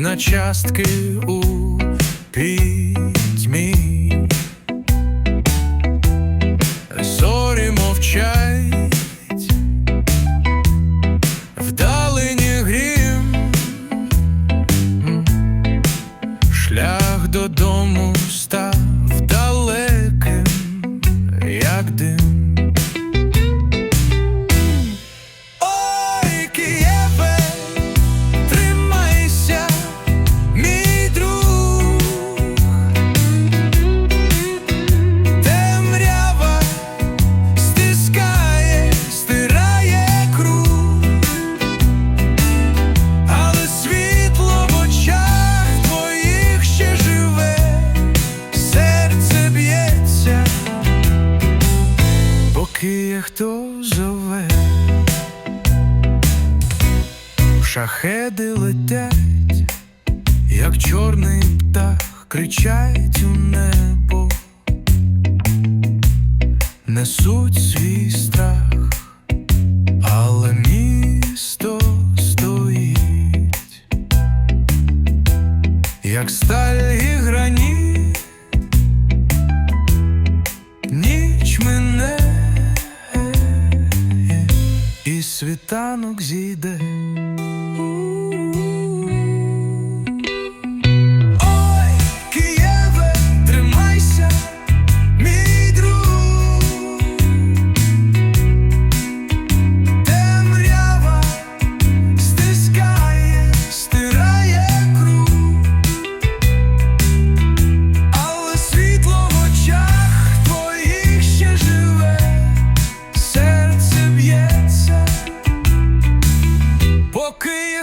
на частки у пітьмі. Шахеди летять, як чорний птах, кричать у небо, несуть свій страх, але місто стоїть, як сталь і граніт, ніч мине, і світанок зійде.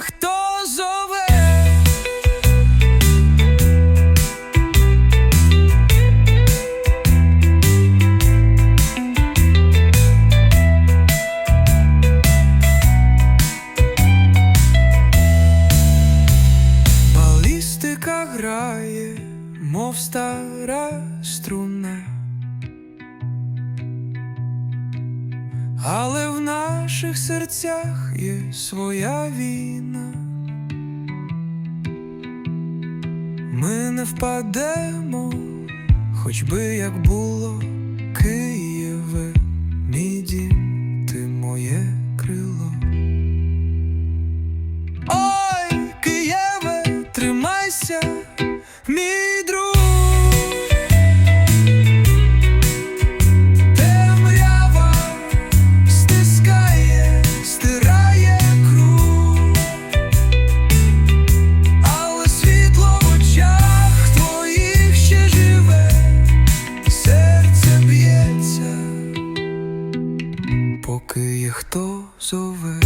Хто зове. Балістика грає, мов стара струна. Але в наших серцях є своя війна. Ми не впадемо, хоч би як було Києве, мій ти моє крило. Ой, Києве, тримайся, мій друг. Поки їх хто зове.